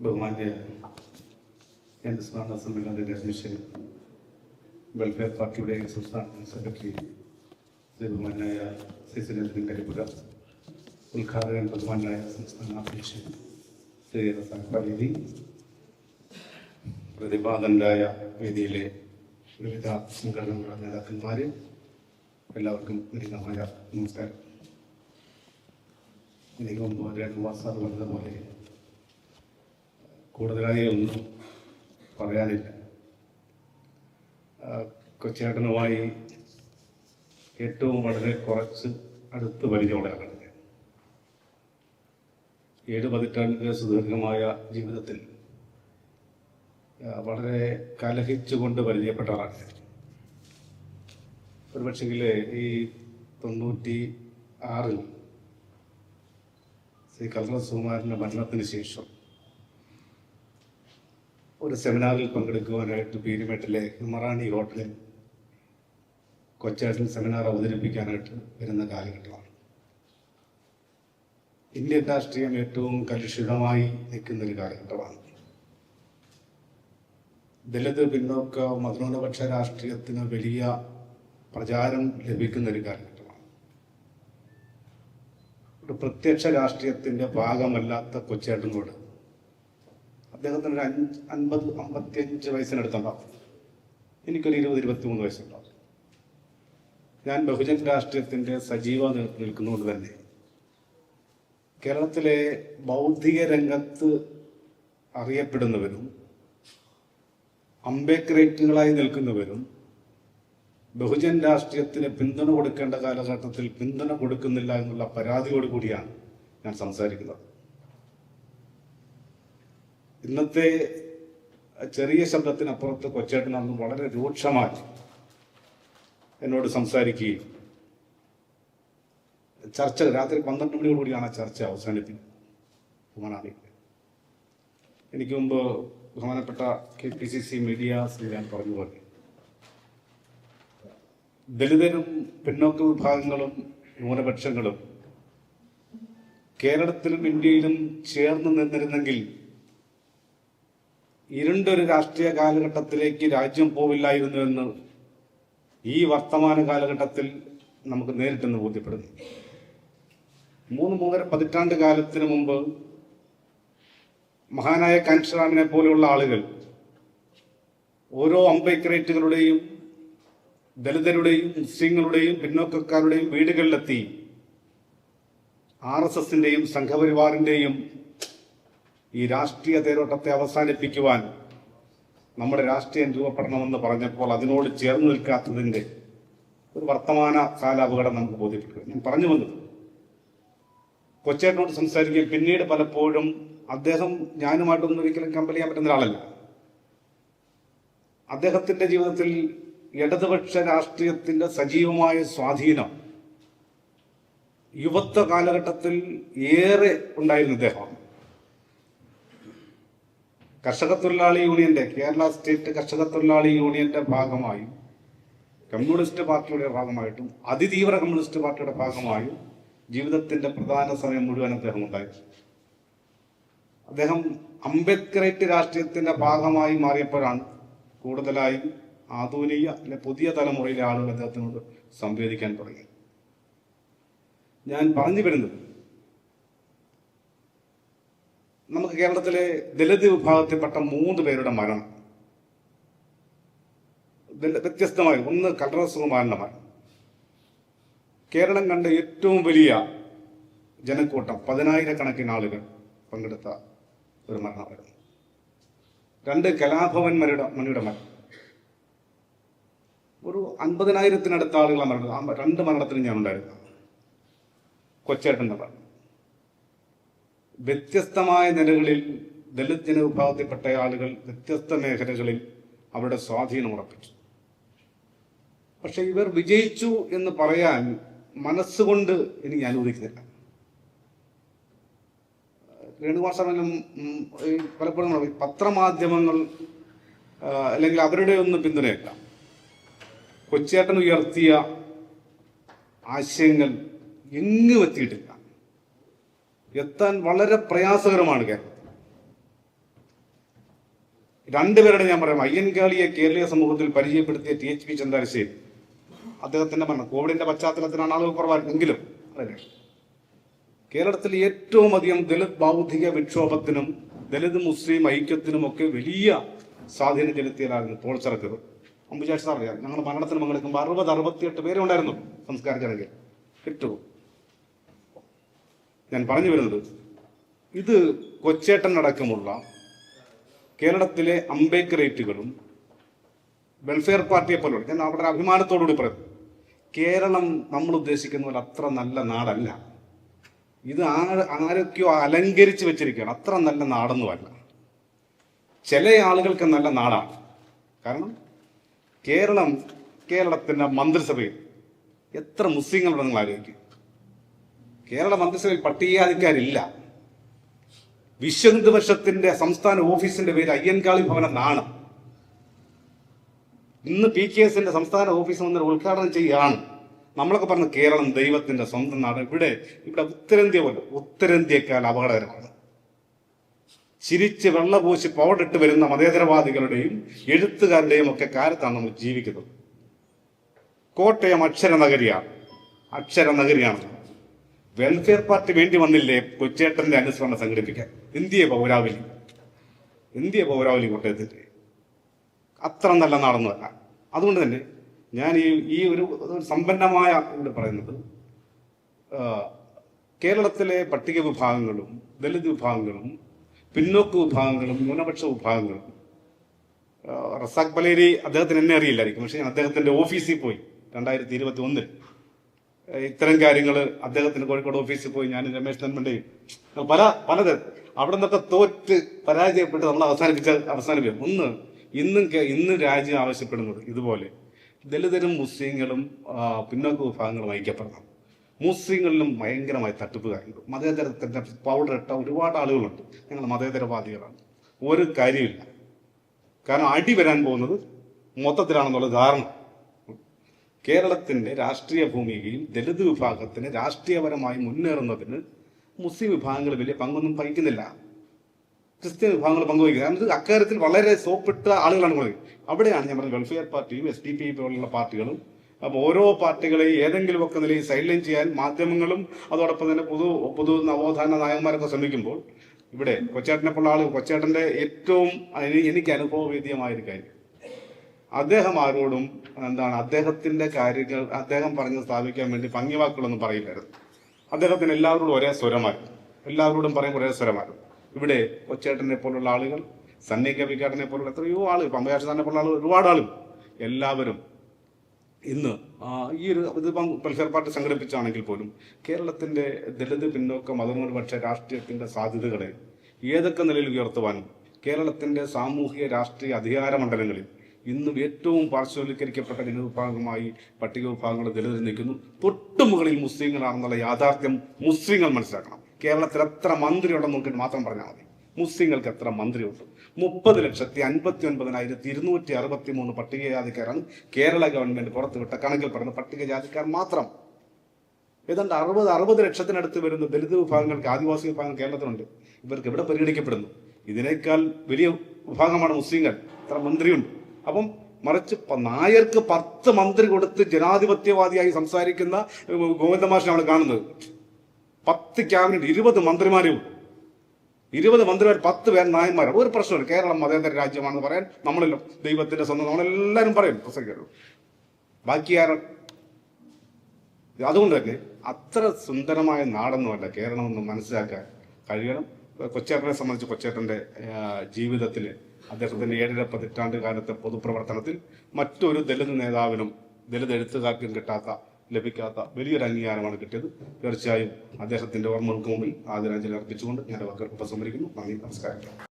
ബഹുമാന്യ സ്മരണ സമ്മേളനത്തിന്റെ അധ്യക്ഷൻ വെൽഫെയർ പാർട്ടിയുടെ സംസ്ഥാന സെക്രട്ടറി ശ്രീ ബഹുമാനായ ശ്രീ സുരേന്ദ്രൻ കരിപ്പുര ഉദ്ഘാടകൻ ബഹുമാനായ സംസ്ഥാന അധ്യക്ഷൻ ശ്രീ റസാഖ് പരീതി പ്രതിപാദനരായ വേദിയിലെ വിവിധ സംഘടനകളുടെ നേതാക്കന്മാർ എല്ലാവർക്കും ഉന്നതമായ നമസ്കാരം. എനിക്ക് മുമ്പ് രഘുവാസാർ പറഞ്ഞതുപോലെ കൂടുതലായി ഒന്നും പറയാനില്ല കൊച്ചേട്ടനുമായി ഏറ്റവും വളരെ കുറച്ച് അടുത്ത് പരിചയമുള്ളതാണ് ഞാൻ ഏഴ് പതിറ്റാണ്ടിന്റെ സുദീർഘമായ ജീവിതത്തിൽ വളരെ കലഹിച്ചുകൊണ്ട് പരിചയപ്പെട്ട ആളാണ് ഞാൻ. ഒരുപക്ഷെങ്കിൽ ഈ തൊണ്ണൂറ്റി ആറിൽ ശ്രീ കൽറ സുകുമാരന്റെ മരണത്തിന് ശേഷം ഒരു സെമിനാറിൽ പങ്കെടുക്കുവാനായിട്ട് പീരുമേട്ടിലെ ഹിമറാണി ഹോട്ടലിൽ കൊച്ചേട്ടൻ സെമിനാർ അവതരിപ്പിക്കാനായിട്ട് വരുന്ന കാലഘട്ടമാണ്. ഇന്ത്യൻ രാഷ്ട്രീയം ഏറ്റവും കലുഷിതമായി നിൽക്കുന്ന ഒരു കാലഘട്ടമാണ്. ദളിത് പിന്നോക്ക മതന്യൂനപക്ഷ രാഷ്ട്രീയത്തിന് വലിയ പ്രചാരം ലഭിക്കുന്ന ഒരു കാലഘട്ടമാണ്. ഒരു പ്രത്യക്ഷ രാഷ്ട്രീയത്തിന്റെ ഭാഗമല്ലാത്ത കൊച്ചേട്ടനോട് അദ്ദേഹത്തിന് ഒരു അഞ്ച് അൻപത് അമ്പത്തിയഞ്ച് വയസ്സിനടുത്തുണ്ടാവും. എനിക്കൊരു ഇരുപത് ഇരുപത്തി മൂന്ന് വയസ്സുണ്ടാവും. ഞാൻ ബഹുജൻ രാഷ്ട്രീയത്തിന്റെ സജീവ നേതൃത്വം നിൽക്കുന്നതുകൊണ്ട് തന്നെ കേരളത്തിലെ ബൗദ്ധിക രംഗത്ത് അറിയപ്പെടുന്നവരും അംബേക്രേറ്റുകളായി നിൽക്കുന്നവരും ബഹുജൻ രാഷ്ട്രീയത്തിന് പിന്തുണ കൊടുക്കേണ്ട കാലഘട്ടത്തിൽ പിന്തുണ കൊടുക്കുന്നില്ല എന്നുള്ള പരാതിയോടുകൂടിയാണ് ഞാൻ സംസാരിക്കുന്നത്. ഇന്നത്തെ ചെറിയ ശബ്ദത്തിനപ്പുറത്ത് കൊച്ചേട്ടൻ അന്ന് വളരെ രൂക്ഷമായി എന്നോട് സംസാരിക്കുകയും ചർച്ച രാത്രി പന്ത്രണ്ട് മണിയോടുകൂടിയാണ് ആ ചർച്ച അവസാനിപ്പിക്കുന്നത്. ബഹുമാനാണ് എനിക്ക് മുമ്പ് ബഹുമാനപ്പെട്ട K P C C media ഞാൻ പറഞ്ഞുപോലെ ദളിതരും പിന്നോക്ക വിഭാഗങ്ങളും ന്യൂനപക്ഷങ്ങളും കേരളത്തിലും ഇന്ത്യയിലും ചേർന്ന് നിന്നിരുന്നെങ്കിൽ ഇരുണ്ടൊരു രാഷ്ട്രീയ കാലഘട്ടത്തിലേക്ക് രാജ്യം പോവില്ലായിരുന്നു എന്ന് ഈ വർത്തമാന കാലഘട്ടത്തിൽ നമുക്ക് നേരിട്ടെന്ന് ബോധ്യപ്പെടുന്നു. മൂന്ന് മൂന്നര പതിറ്റാണ്ട് കാലത്തിന് മുമ്പ് മഹാനായ കാൻഷറാമിനെ പോലെയുള്ള ആളുകൾ ഓരോ അംബേക്രേറ്റുകളുടെയും ദളിതരുടെയും മുസ്ലിങ്ങളുടെയും പിന്നോക്കക്കാരുടെയും വീടുകളിലെത്തി ആർ എസ് എസിന്റെയും സംഘപരിവാറിന്റെയും ഈ രാഷ്ട്രീയ തേരോട്ടത്തെ അവസാനിപ്പിക്കുവാൻ നമ്മുടെ രാഷ്ട്രീയം രൂപപ്പെടണമെന്ന് പറഞ്ഞപ്പോൾ അതിനോട് ചേർന്ന് നിൽക്കാത്തതിന്റെ ഒരു വർത്തമാന കാല അപകടം നമുക്ക് ബോധ്യപ്പെട്ടു. ഞാൻ പറഞ്ഞു വന്നത് കൊച്ചേട്ടനോട് സംസാരിക്കുകയും പിന്നീട് പലപ്പോഴും അദ്ദേഹം ഞാനുമായിട്ടൊന്നും ഒരിക്കലും കമ്പൽ ചെയ്യാൻ പറ്റുന്ന ഒരാളല്ല. അദ്ദേഹത്തിന്റെ ജീവിതത്തിൽ ഇടതുപക്ഷ രാഷ്ട്രീയത്തിന്റെ സജീവമായ സ്വാധീനം യുവത്വ കാലഘട്ടത്തിൽ ഏറെ ഉണ്ടായിരുന്ന അദ്ദേഹമാണ് കർഷക തൊഴിലാളി യൂണിയന്റെ കേരള സ്റ്റേറ്റ് കർഷക തൊഴിലാളി യൂണിയന്റെ ഭാഗമായും കമ്മ്യൂണിസ്റ്റ് പാർട്ടിയുടെ ഭാഗമായിട്ടും അതിതീവ്ര കമ്മ്യൂണിസ്റ്റ് പാർട്ടിയുടെ ഭാഗമായും ജീവിതത്തിന്റെ പ്രധാന സമയം മുഴുവൻ അദ്ദേഹം ഉണ്ടായി. അദ്ദേഹം അംബേദ്കറേറ്റ് രാഷ്ട്രീയത്തിന്റെ ഭാഗമായി മാറിയപ്പോഴാണ് കൂടുതലായും ആധുനിക അല്ലെ പുതിയ തലമുറയിലെ ആളുകൾ അദ്ദേഹത്തിനോട് സംവേദിക്കാൻ തുടങ്ങി ഞാൻ പറഞ്ഞു വരുന്നത് നമുക്ക് കേരളത്തിലെ ദളിത് വിഭാഗത്തിൽപ്പെട്ട മൂന്ന് പേരുടെ മരണം. വ്യത്യസ്തമായി ഒന്ന് കല്ലറ മരണം. കേരളം കണ്ട ഏറ്റവും വലിയ ജനക്കൂട്ടം പതിനായിരക്കണക്കിന് ആളുകൾ പങ്കെടുത്ത ഒരു മരണമായിരുന്നു. രണ്ട് കലാഭവൻ മണിയുടെ മണിയുടെ മരണം. ഒരു അൻപതിനായിരത്തിനടുത്ത ആളുകളെ മരണം. രണ്ട് മരണത്തിനും ഞാൻ ഉണ്ടായിരുന്നു. കൊച്ചേട്ടന്റെ മരണം. വ്യത്യസ്തമായ നിലകളിൽ ദളിത് ജനവിഭാഗത്തിൽപ്പെട്ട ആളുകൾ വ്യത്യസ്ത മേഖലകളിൽ അവരുടെ സ്വാധീനം ഉറപ്പിച്ചു. പക്ഷെ ഇവർ വിജയിച്ചു എന്ന് പറയാൻ മനസ്സുകൊണ്ട് എനിക്ക് അനുവദിക്കുന്നില്ല പലപ്പോഴും നമ്മൾ ഈ പത്രമാധ്യമങ്ങൾ ആ, അല്ലെങ്കിൽ അവരുടെ ഒന്നും പിന്തുണയല്ല. കൊച്ചേട്ടൻ ഉയർത്തിയ ആശയങ്ങൾ എങ്ങും എത്തിയിട്ടില്ല. എത്താൻ വളരെ പ്രയാസകരമാണ് കേരളം രണ്ടുപേരുടെ ഞാൻ പറയാം. അയ്യൻകാളിയെ കേരളീയ സമൂഹത്തിൽ പരിചയപ്പെടുത്തിയ ടി. എച്ച്. പി. ചന്ദ്രശേരി അദ്ദേഹത്തിന്റെ മരണം കോവിഡിന്റെ പശ്ചാത്തലത്തിലാണ് ആളുകൾ കുറവായിരുന്നെങ്കിലും. അല്ലേ കേരളത്തിൽ ഏറ്റവും അധികം ദളിത് ബൗദ്ധിക വിക്ഷോഭത്തിനും ദളിത് മുസ്ലിം ഐക്യത്തിനും ഒക്കെ വലിയ സ്വാധീനം ചെലുത്തിയതായിരുന്നു പോൾ ചർക്കർ അമ്പുചാഷ് സാർ അറിയാം. ഞങ്ങൾ മരണത്തിന് പങ്കെടുക്കുമ്പോൾ അറുപത് അറുപത്തിയെട്ട് പേരുണ്ടായിരുന്നു സംസ്കാര ചടങ്ങിൽ. ഏറ്റവും ഞാൻ പറഞ്ഞു വരുന്നത്. ഇത് കൊച്ചേട്ടൻ അടക്കമുള്ള കേരളത്തിലെ അംബേക്കറേറ്റുകളും വെൽഫെയർ പാർട്ടിയെ പോലുള്ള ഞാൻ അവിടെ അഭിമാനത്തോടുകൂടി പറയുന്നു. കേരളം നമ്മൾ ഉദ്ദേശിക്കുന്ന പോലെ അത്ര നല്ല നാടല്ല. ഇത് ആരൊക്കെയോ അലങ്കരിച്ച് വെച്ചിരിക്കുകയാണ്. അത്ര നല്ല നാടൊന്നുമല്ല. ചില ആളുകൾക്ക് നല്ല നാടാണ്. കാരണം കേരളം കേരളത്തിന്റെ മന്ത്രിസഭയിൽ എത്ര മുസ്ലിങ്ങളുണ്ടെന്ന് നിങ്ങൾ ആലോചിക്കും. കേരള മന്ത്രിസഭയിൽ പട്ടികജാതിക്കാരില്ല വിശ്വഹിന്ദു വർഷത്തിന്റെ സംസ്ഥാന ഓഫീസിന്റെ പേര് അയ്യൻകാളി ഭവനം എന്നാണ്. ഇന്ന് പി കെ എസിന്റെ സംസ്ഥാന ഓഫീസ് വന്ന് ഉദ്ഘാടനം ചെയ്യുകയാണ്. നമ്മളൊക്കെ പറഞ്ഞ കേരളം ദൈവത്തിന്റെ സ്വന്തം നാട്. ഇവിടെ ഇവിടെ ഉത്തരേന്ത്യ പോലെ ഉത്തരേന്ത്യക്കാൽ അപകടകരമാണ്. ചിരിച്ച് വെള്ളപൂശി പവടിട്ട് വരുന്ന മതേതരവാദികളുടെയും എഴുത്തുകാരുടെയും ഒക്കെ കാലത്താണ് നമ്മൾ ജീവിക്കുന്നത്. കോട്ടയം അക്ഷര നഗരിയാണ്. അക്ഷര നഗരിയാണ് വെൽഫെയർ പാർട്ടി വേണ്ടി വന്നില്ലേ കൊച്ചേട്ടന്റെ അനുസ്മരണം സംഘടിപ്പിക്കാൻ? ഇന്ത്യ പൗരാവലി. ഇന്ത്യ പൗരാവലി കോട്ടയത്തിന്റെ അത്ര നല്ല നാടൊന്നുമല്ല അതുകൊണ്ട് തന്നെ ഞാൻ ഈ ഈ ഒരു സമ്പന്നമായ ഇവിടെ പറയുന്നത് കേരളത്തിലെ പട്ടിക വിഭാഗങ്ങളും ദളിത് വിഭാഗങ്ങളും പിന്നോക്ക വിഭാഗങ്ങളും ന്യൂനപക്ഷ വിഭാഗങ്ങളും റസാഖ് ബലേരി അദ്ദേഹത്തിന് എന്നെ അറിയില്ലായിരിക്കും. പക്ഷേ ഞാൻ അദ്ദേഹത്തിന്റെ ഓഫീസിൽ പോയി രണ്ടായിരത്തി ഇരുപത്തി ഒന്നിൽ ഇത്തരം കാര്യങ്ങൾ അദ്ദേഹത്തിന് കോഴിക്കോട് ഓഫീസിൽ പോയി ഞാൻ രമേശ് തന്മണ്ടയും പല പലത് അവിടെ നിന്നൊക്കെ തോറ്റ് പരാജയപ്പെട്ട് നമ്മൾ അവസാനിപ്പിച്ച അവസാനിപ്പിക്കും. ഒന്ന് ഇന്നും ഇന്ന് രാജ്യം ആവശ്യപ്പെടുന്നത് ഇതുപോലെ. ദലിതരും മുസ്ലിങ്ങളും പിന്നോക്ക വിഭാഗങ്ങളും ഐക്യപ്പെടണം. മുസ്ലിങ്ങളിലും ഭയങ്കരമായി തട്ടിപ്പുകാരുണ്ട് മതേതരത്തിന്റെ പൗഡർ ഇട്ട ഒരുപാട് ആളുകളുണ്ട്. ഞങ്ങൾ മതേതരവാദികളാണ്. ഒരു കാര്യമില്ല കാരണം അടി വരാൻ പോകുന്നത് മൊത്തത്തിലാണെന്നുള്ള ധാരണ. കേരളത്തിന്റെ രാഷ്ട്രീയ ഭൂമികയിൽ ദളിത് വിഭാഗത്തിന് രാഷ്ട്രീയപരമായി മുന്നേറുന്നതിന് മുസ്ലിം വിഭാഗങ്ങൾ വലിയ പങ്കൊന്നും വഹിക്കുന്നില്ല. ക്രിസ്ത്യൻ വിഭാഗങ്ങൾ പങ്കുവയ്ക്കുന്നത് കാരണം ഇത് അക്കാര്യത്തിൽ വളരെ സോപ്പിട്ട ആളുകളാണ് കൂടുതൽ അവിടെയാണ് ഞാൻ പറഞ്ഞത് വെൽഫെയർ പാർട്ടിയും എസ് ഡി പി പോലുള്ള പാർട്ടികളും. അപ്പോൾ ഓരോ പാർട്ടികളെയും ഏതെങ്കിലുമൊക്കെ നിലയിൽ സൈലൻ ചെയ്യാൻ മാധ്യമങ്ങളും അതോടൊപ്പം തന്നെ പൊതു പൊതു നവോത്ഥാന നായകന്മാരൊക്കെ ശ്രമിക്കുമ്പോൾ ഇവിടെ കൊച്ചേട്ടനെ പോലുള്ള ആൾ കൊച്ചേട്ടന്റെ ഏറ്റവും എനിക്ക് അനുഭവവേദ്യമായ ഒരു കാര്യം. അദ്ദേഹം ആരോടും എന്താണ് അദ്ദേഹത്തിന്റെ കാര്യങ്ങൾ അദ്ദേഹം പറഞ്ഞ് സ്ഥാപിക്കാൻ വേണ്ടി ഭംഗിവാക്കുകളൊന്നും പറയില്ലായിരുന്നു. അദ്ദേഹത്തിന് എല്ലാവരോടും ഒരേ സ്വരമായിരുന്നു. എല്ലാവരോടും പറയുമ്പോൾ ഒരേ സ്വരമായിരുന്നു. ഇവിടെ കൊച്ചേട്ടനെ പോലുള്ള ആളുകൾ സണ്ണി കവിക്കാട്ടനെ പോലുള്ള എത്രയോ ആളുകൾ പമ്പയാശാനെ പോലുള്ള ആളുകൾ ഒരുപാട് ആളുകൾ എല്ലാവരും ഇന്ന് ഈ ഒരു ഇത് വെൽഫെയർ പാർട്ടി സംഘടിപ്പിച്ചാണെങ്കിൽ പോലും കേരളത്തിന്റെ ദളിത് പിന്നോക്ക മതന്യൂനപക്ഷ രാഷ്ട്രീയത്തിന്റെ സാധ്യതകളെ ഏതൊക്കെ നിലയിൽ ഉയർത്തുവാനും കേരളത്തിന്റെ സാമൂഹിക രാഷ്ട്രീയ അധികാര മണ്ഡലങ്ങളിൽ ഇന്നും ഏറ്റവും പാർശ്വവൽക്കരിക്കപ്പെട്ട ജനവിഭാഗമായി പട്ടിക വിഭാഗങ്ങൾ ദളിതർ നിൽക്കുന്നു. തൊട്ടുമുകളിൽ മുസ്ലിങ്ങളാണെന്നുള്ള യാഥാർത്ഥ്യം മുസ്ലിങ്ങൾ മനസ്സിലാക്കണം. കേരളത്തിൽ എത്ര മന്ത്രി ഉണ്ടെന്ന് നോക്കിയിട്ട് മാത്രം പറഞ്ഞാൽ മതി. മുസ്ലിങ്ങൾക്ക് എത്ര മന്ത്രിയുണ്ട്? മുപ്പത് ലക്ഷത്തി അൻപത്തി ഒൻപതിനായിരത്തി ഇരുന്നൂറ്റി അറുപത്തി മൂന്ന് പട്ടികജാതിക്കാരാണ് കേരള ഗവൺമെന്റ് പുറത്തുവിട്ട കണക്കിൽ പറയുന്ന പട്ടികജാതിക്കാർ മാത്രം. ഏതാണ്ട് അറുപത് അറുപത് ലക്ഷത്തിനടുത്ത് വരുന്ന ദളിത് വിഭാഗങ്ങൾക്ക് ആദിവാസി വിഭാഗം കേരളത്തിലുണ്ട്. ഇവർക്ക് ഇവിടെ പരിഗണിക്കപ്പെടുന്നു? ഇതിനേക്കാൾ വലിയ വിഭാഗമാണ് മുസ്ലിങ്ങൾ. ഇത്ര മന്ത്രിയുണ്ട്? അപ്പം മറിച്ച് നായർക്ക് പത്ത് മന്ത്രി കൊടുത്ത് ജനാധിപത്യവാദിയായി സംസാരിക്കുന്ന ഗോവിന്ദ ഗോവിന്ദമാഷിനെ നമ്മൾ കാണുന്നത്. പത്ത് ക്യാബിനറ്റ് ഇരുപത് മന്ത്രിമാരും. ഇരുപത് മന്ത്രിമാർ പത്ത് പേർ നായന്മാരാണ്. ഒരു പ്രശ്നമില്ല. കേരളം മതേതര രാജ്യമാണെന്ന് പറയാൻ നമ്മളല്ലോ ദൈവത്തിന്റെ സ്വന്തം നമ്മളെല്ലാവരും പറയും. പ്രസംഗിക്കും ബാക്കി ആരാ? അതുകൊണ്ട് തന്നെ അത്ര സുന്ദരമായ നാടൊന്നുമല്ല കേരളം എന്ന് മനസ്സിലാക്കാൻ കഴിയണം. കൊച്ചേട്ടനെ സംബന്ധിച്ച് കൊച്ചേട്ടന്റെ ജീവിതത്തിൽ അദ്ദേഹത്തിന്റെ ഏഴര പതിറ്റാണ്ട് കാലത്തെ പൊതുപ്രവർത്തനത്തിൽ മറ്റൊരു ദലിത് നേതാവിനും ദലിത് എഴുത്തുകാർക്കും കിട്ടാത്ത ലഭിക്കാത്ത വലിയൊരു അംഗീകാരമാണ് കിട്ടിയത്. തീർച്ചയായും അദ്ദേഹത്തിന്റെ ഓർമ്മകൾക്ക് മുമ്പിൽ ആദരാഞ്ജലി അർപ്പിച്ചുകൊണ്ട് ഞാൻ അവർക്ക് ഉപസംഹരിക്കുന്നു നന്ദി നമസ്കാരം.